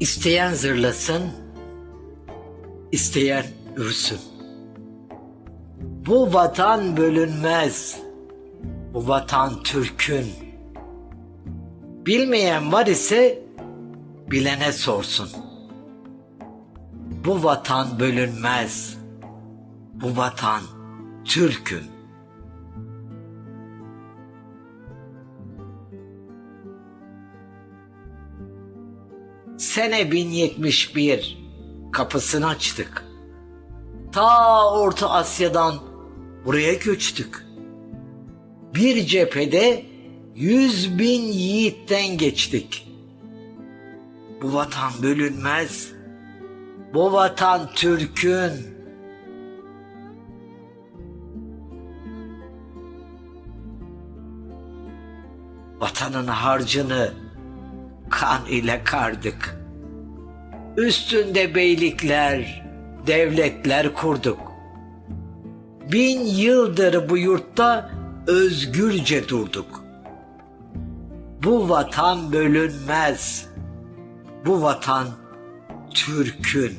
İsteyen zırlasın, isteyen ürsün. Bu vatan bölünmez, bu vatan Türk'ün. Bilmeyen var ise bilene sorsun. Bu vatan bölünmez, bu vatan Türk'ün. Sene 1071 kapısını açtık. Ta Orta Asya'dan buraya göçtük. Bir cephede yüz bin yiğitten geçtik. Bu vatan bölünmez. Bu vatan Türk'ün. Vatanın harcını kan ile kardık. Üstünde beylikler, devletler kurduk. Bin yıldır bu yurtta özgürce durduk. Bu vatan bölünmez. Bu vatan Türk'ün.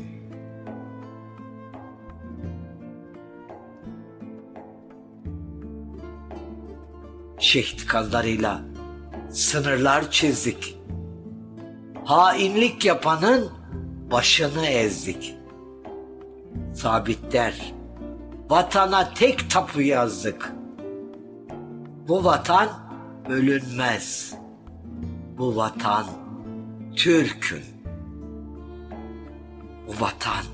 Şehit kanlarıyla sınırlar çizdik. Hainlik yapanın başını ezdik. Sabitler, vatana tek tapu yazdık. Bu vatan bölünmez. Bu vatan Türk'ün. Bu vatan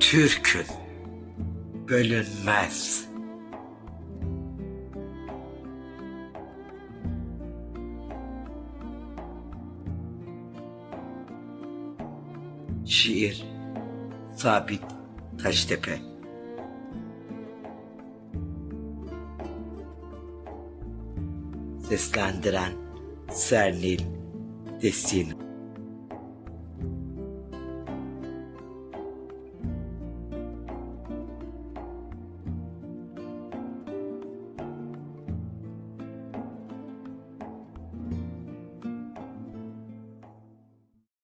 Türk'ün. Bölünmez. Şiir Sabit Taştepe. Seslendiren Sernil Destin